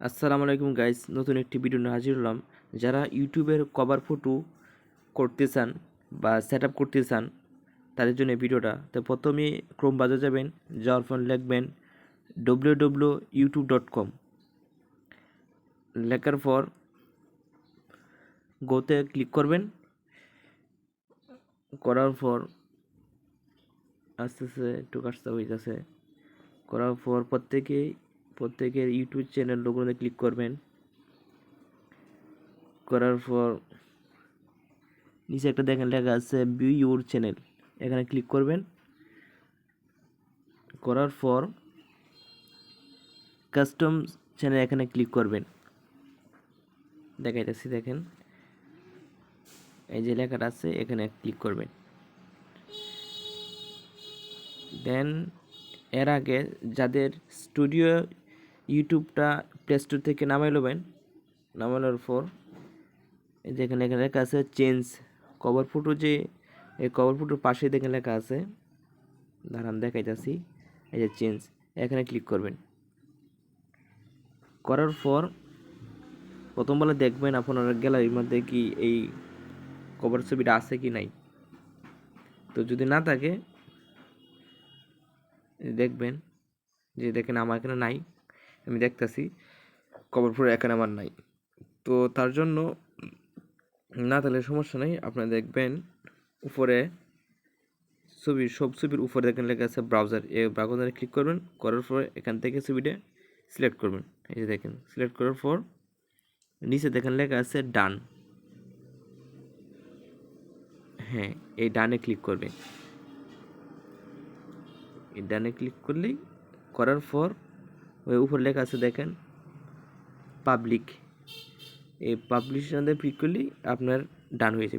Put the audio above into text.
আসসালামু আলাইকুম গাইস, নতুন একটি ভিডিও নিয়ে হাজির হলাম। যারা ইউটিউবের কভার ফটো করতে চান বা সেট আপ করতে চান তাদের জন্য ভিডিওটা তো প্রথমে ক্রোম বাজার যাবেন, যাওয়ার পর লিখবেন W W YouTube dot com লেখার পর গোতে ক্লিক করবেন। করার পর আস্তে আস্তে একটু কাজটা হইতেছে করার পর প্রত্যেকেই প্রত্যেকের ইউটিউব চ্যানেল লোগোতে ক্লিক করবেন। করার পর নিচে একটা দেখেন লেখা আছে ভিউ ইউর চ্যানেল এখানে ক্লিক করবেন। করার পর কাস্টম চ্যানেল এখানে ক্লিক করবেন। দেখাইতেছি, দেখেন। এই যে লেখাটা আছে, এখানে ক্লিক করবেন। দেন এর আগে যাদের স্টুডিও ইউটিউবটা প্লে স্টোর থেকে নামাই নেবেন নামানোর পর এই যে এখানে এখানে লেখা আছে চেঞ্জ কভার ফটো যে, এই কভার ফটোর পাশে দেখে লেখা আছে। দাঁড়ান, দেখাইতেছি। এই যে চেঞ্জ এখানে ক্লিক করবেন। করার পর প্রথমবেলা দেখবেন আপনার গ্যালারির মধ্যে কি এই কভার ছবিটা আছে কি নাই। তো যদি না থাকে, দেখবেন যে দেখেন আমার এখানে নাই। আমি দেখতেছি ফটো এখানে আমার নাই। তো তার জন্য না তাহলে সমস্যা নেই। আপনারা দেখবেন উপরে ছবি, সব ছবির উপরে দেখেন লেখা আছে ব্রাউজার এই ব্রাউজারে ক্লিক করবেন, করার পর এখান থেকে ছবিটা সিলেক্ট করবেন। এই যে দেখেন সিলেক্ট করার পর নিচে দেখেন লেখা আছে ডান হ্যাঁ এই ডানে ক্লিক করবে এই ডানে ক্লিক করলেই করার পর ওই উপর লেখা আছে দেখেন পাবলিক এই পাবলিশ ক্লিক করলেই আপনার ডান হয়েছে